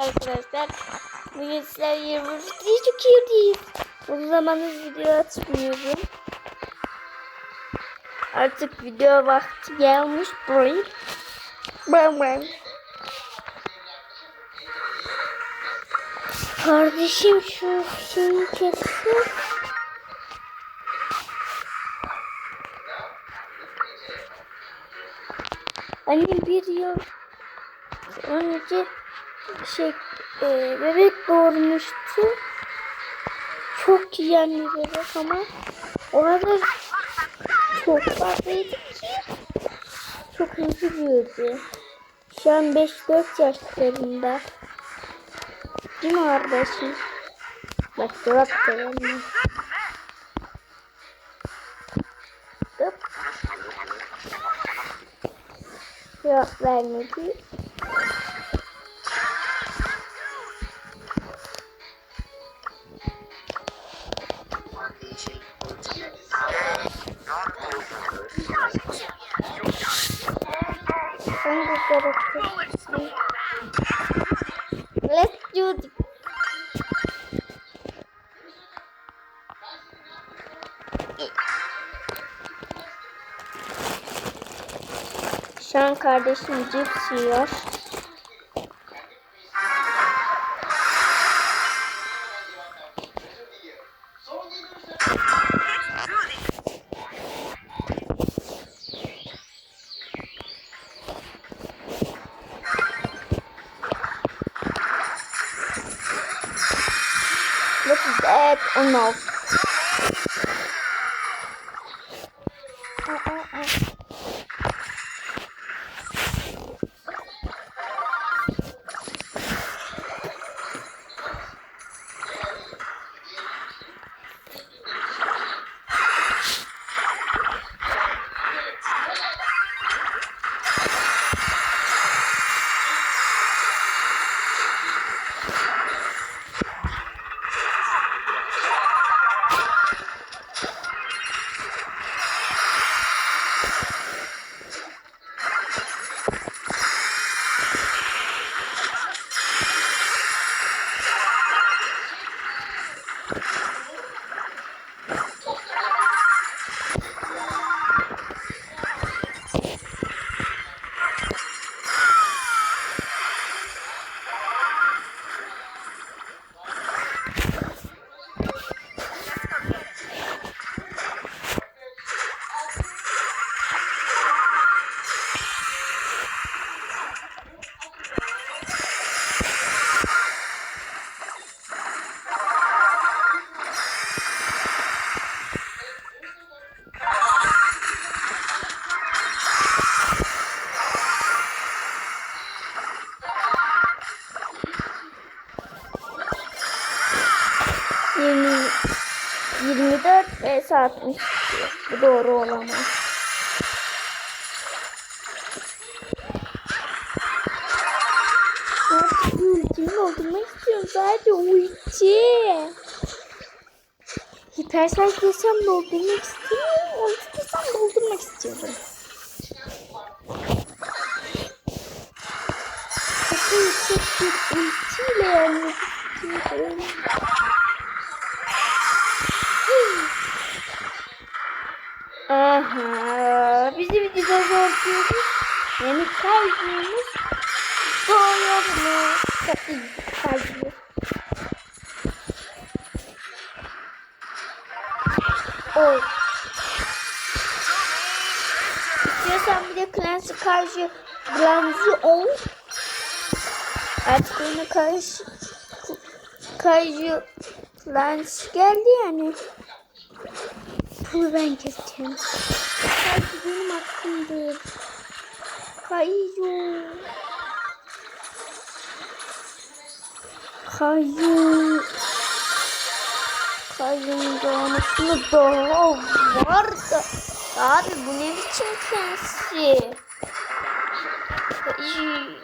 arkadaşlar. Bugün sizler 20 videoyu çekiyoruz. O zamanız video atmıyorum. Artık video vakti gelmiş burayı. Bam bam. Kardeşim şu şeyi kessin. Annem bir yıl önce şey e, bebek doğurmuştu. Çok yiyen bir bebek ama o kadar çok fazlaydı ki çok hızlı büyüdü. Şu an 5-4 yaşlarında. Değil mi kardeşim? Bak da vermiyor. Hop. Cevap vermedi. Hangi karakter? Let's do this. Şu an kardeşim cips yiyor. app unlocked. 24 vs 60 Bu doğru olamaz. Ultimi doldurmak istiyorum. Sadece ulti. Hipersel desem doldurmak istemiyorum. Ulti desem doldurmak istiyorum. Çok yüksek bir ultiyle yenmek Aha, bizi bir dinozor diyoruz. Yani kaybımız doğuyor mu? Tabii kaybı. Oy. İstiyorsan bir de Clancy karşı Clancy ol. Artık oyuna karşı karşı Clancy geldi yani. Bunu ben keseceğim. Belki benim hakkımdır. Kayu. Kayu. Kayu'nun doğmasını daha var da. Abi bu ne biçim kensi? Kayu.